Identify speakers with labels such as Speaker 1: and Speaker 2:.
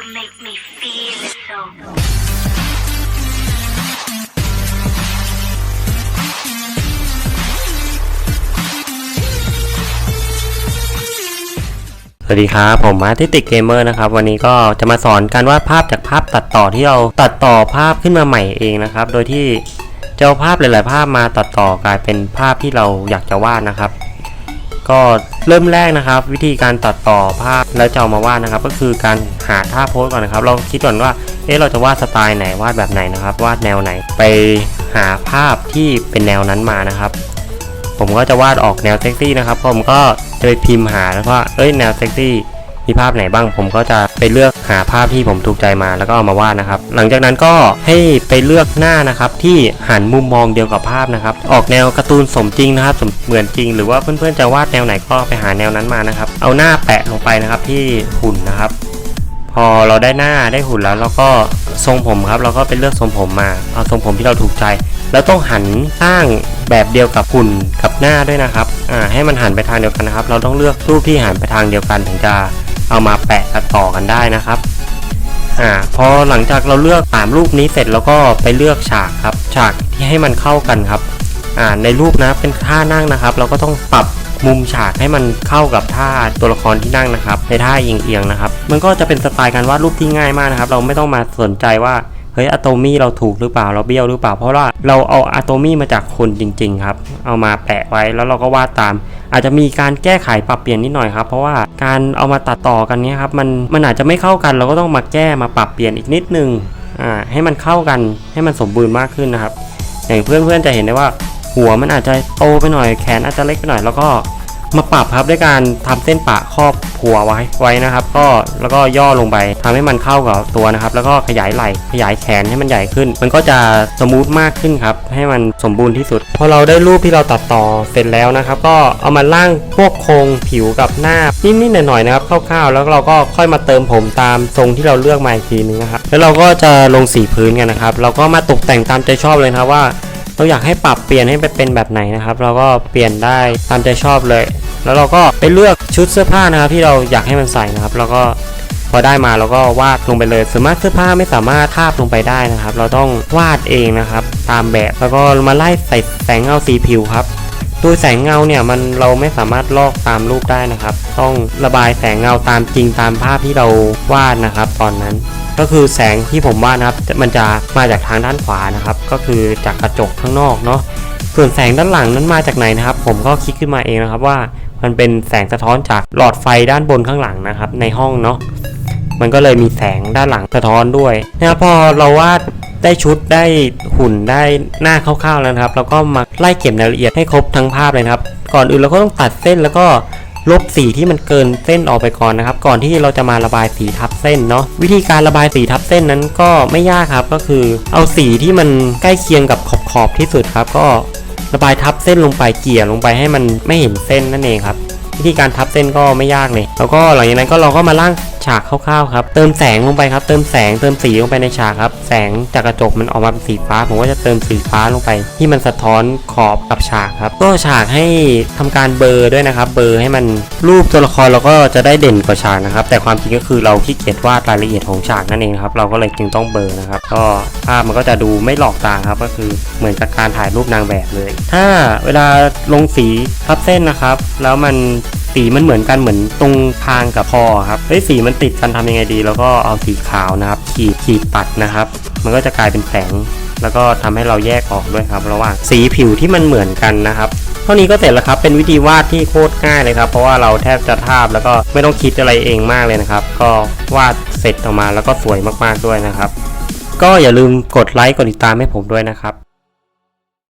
Speaker 1: You make me feel so.
Speaker 2: สวัสดีครับ ผมมาที่ติกเกมเมอร์นะครับ วันนี้ก็จะมาสอนการวาดภาพจากภาพตัดต่อที่เราตัดต่อภาพขึ้นมาใหม่เองนะครับ โดยที่จะเอาภาพหลาย ๆ ภาพมาตัดต่อกลายเป็นภาพที่เราอยากจะวาดนะครับ ก็เริ่มแรกนะครับ วิธีการตัดต่อภาพแล้วจะเอามาวาดนะครับ ก็คือการหาท่าโพสก่อนนะครับ เราคิดก่อนว่าเอ๊ะเราจะวาดสไตล์ไหนวาดแบบไหนนะครับ วาดแนวไหนไปหาภาพที่เป็นแนวนั้นมานะครับ ผมก็จะวาดออกแนวเซ็กซี่นะครับผมก็จะไปพิมพ์หาแล้วว่าเอ้ยแนวเซ็กซี่มีภาพไหนบ้าง ผมก็จะไปเลือก หาภาพที่ผมถูกใจมาแล้วก็เอามาวาดนะครับ หลังจากนั้นก็ให้ไปเลือกหน้านะครับที่หันมุมมองเดียวกับภาพนะครับ ออกแนวการ์ตูนสมจริงนะครับสมเหมือนจริง หรือว่าเพื่อนๆจะวาดแนวไหนก็ไปหาแนวนั้นมานะครับ เอาหน้าแปะลงไปนะครับที่หุ่นนะครับ พอเราได้หน้าได้หุ่นแล้วเราก็ทรงผมครับ เราก็ไปเลือกทรงผมมาเอาทรงผมที่เราถูกใจ แล้วต้องหันสร้างแบบเดียวกับหุ่นกับหน้าด้วยนะครับอ่าให้มันหันไปทางเดียวกันนะครับ เราต้องเลือกรูปที่หันไปทางเดียวกันถึงจะ เอามาแปะตัดต่อกันได้นะครับอ่าพอหลังจากเราเลือกสามรูปนี้เสร็จแล้วก็ไปเลือกฉากครับ ฉากที่ให้มันเข้ากันครับอ่าในรูปนะเป็นท่านั่งนะครับ เราก็ต้องปรับมุมฉากให้มันเข้ากับท่าตัวละครที่นั่งนะครับ ในท่าเอียงๆนะครับ มันก็จะเป็นสไตล์การวาดรูปที่ง่ายมากนะครับ เราไม่ต้องมาสนใจว่า เฮ้ยอะโตมี่เราถูกหรือเปล่าเราเบี้ยวหรือเปล่า เพราะว่าเราเอาอะโตมี่มาจากคนจริง ๆ ครับ เอามาแปะไว้แล้วเราก็วาดตาม อาจจะมีการแก้ไขปรับเปลี่ยนนิดหน่อยครับ เพราะว่าการเอามาตัดต่อกันนี้ครับมันมันอาจจะไม่เข้ากันเราก็ต้องมาแก้มาปรับเปลี่ยนอีกนิดนึงอ่าให้มันเข้ากันให้มันสมบูรณ์มากขึ้นนะครับ อย่างเพื่อนๆจะเห็นได้ว่าหัวมันอาจจะโตไปหน่อยแขนอาจจะเล็กไปหน่อยแล้วก็ มาปรับครับด้วยการทำเส้นปะครอบหัวไว้ไว้นะครับ ก็แล้วก็ย่อลงไปทำให้มันเข้ากับตัวนะครับ แล้วก็ขยายไหล่ขยายแขนให้มันใหญ่ขึ้น มันก็จะสมูทมากขึ้นครับ ให้มันสมบูรณ์ที่สุด พอเราได้รูปที่เราตัดต่อเสร็จแล้วนะครับ ก็เอามาล่างพวกโครงผิวกับหน้านิดๆหน่อยๆนะครับคร่าวๆ แล้วเราก็ค่อยมาเติมผมตามทรงที่เราเลือกมาอีกทีนึงนะครับแล้วเราก็จะลงสีพื้นกันนะครับ เราก็มาตกแต่งตามใจชอบเลยนะครับว่าเราอยากให้ปรับเปลี่ยนให้ไปเป็นแบบไหนนะครับ เราก็เปลี่ยนได้ตามใจชอบเลย แล้วเราก็ไปเลือกชุดเสื้อผ้านะครับที่เราอยากให้มันใส่นะครับ แล้วก็พอได้มาเราก็วาดลงไปเลยส่วนมากเสื้อผ้าไม่สามารถทาบลงไปได้นะครับ เราต้องวาดเองนะครับ ตามแบบแล้วก็มาไล่ใส่แสงเงาสีผิวครับโดยแสงเงาเนี่ยมันเราไม่สามารถลอกตามรูปได้นะครับ ต้องระบายแสงเงาตามจริงตามภาพที่เราวาดนะครับ ตอนนั้นก็คือแสงที่ผมวาดนะครับ มันจะมาจากทางด้านขวานะครับ ก็คือจากกระจกข้างนอกเนาะส่วนแสงด้านหลังนั้นมาจากไหนนะครับ ผมก็คิดขึ้นมาเองนะครับว่า มันเป็นแสงสะท้อนจากหลอดไฟด้านบนข้างหลังนะครับ ในห้องเนาะมันก็เลยมีแสงด้านหลังสะท้อนด้วยนะครับพอเราวาดได้ชุดได้หุ่นได้หน้าคร่าวๆแล้วนะครับเราก็มาไล่เก็บรายละเอียดให้ครบทั้งภาพเลยครับ ก่อนอื่นเราก็ต้องตัดเส้นแล้วก็ลบสีที่มันเกินเส้นออกไปก่อนนะครับ ก่อนที่เราจะมาระบายสีทับเส้นเนาะวิธีการระบายสีทับเส้นนั้นก็ไม่ยากครับ ก็คือเอาสีที่มันใกล้เคียงกับขอบขอบๆที่สุดครับ ก็ ระบายทับเส้นลงไปเกลี่ยลงไปให้มันไม่เห็นเส้นนั่นเองครับ วิธีการทับเส้นก็ไม่ยากเลย แล้วก็หลังจากนั้นก็เราก็มาล่างฉากคร่าวๆครับ เติมแสงลงไปครับ เติมแสงเติมสีลงไปในฉากครับ แสงจากกระจกมันออกมาเป็นสีฟ้า ผมก็จะเติมสีฟ้าลงไป ที่มันสะท้อนขอบกับฉากครับ ก็ฉากให้ทำการเบอร์ด้วยนะครับ เบอร์ให้มันรูปตัวละครเราก็จะได้เด่นกว่าฉากนะครับ แต่ความจริงก็คือเราขี้เกียจวาดรายละเอียดของฉากนั่นเองครับ เราก็เลยจึงต้องเบอร์นะครับ ก็ภาพมันก็จะดูไม่หลอกตาครับ ก็คือเหมือนกับการถ่ายรูปนางแบบเลย ถ้าเวลาลงสีทับเส้นนะครับ แล้วมัน สีมันเหมือนกันเหมือนตรงคางกับคอครับเฮ้ยสีมันติดกันทำยังไงดี แล้วก็เอาสีขาวนะครับ ขีดขีดตัดนะครับ มันก็จะกลายเป็นแสงแล้วก็ทำให้เราแยกออกด้วยครับระหว่างสีผิวที่มันเหมือนกันนะครับ เท่านี้ก็เสร็จแล้วครับ เป็นวิธีวาดที่โคตรง่ายเลยครับ เพราะว่าเราแทบจะทาบแล้วก็ไม่ต้องคิดอะไรเองมากเลยนะครับ ก็วาดเสร็จออกมาแล้วก็สวยมากๆด้วยนะครับ ก็อย่าลืมกดไลค์กดติดตามให้ผมด้วยนะครับ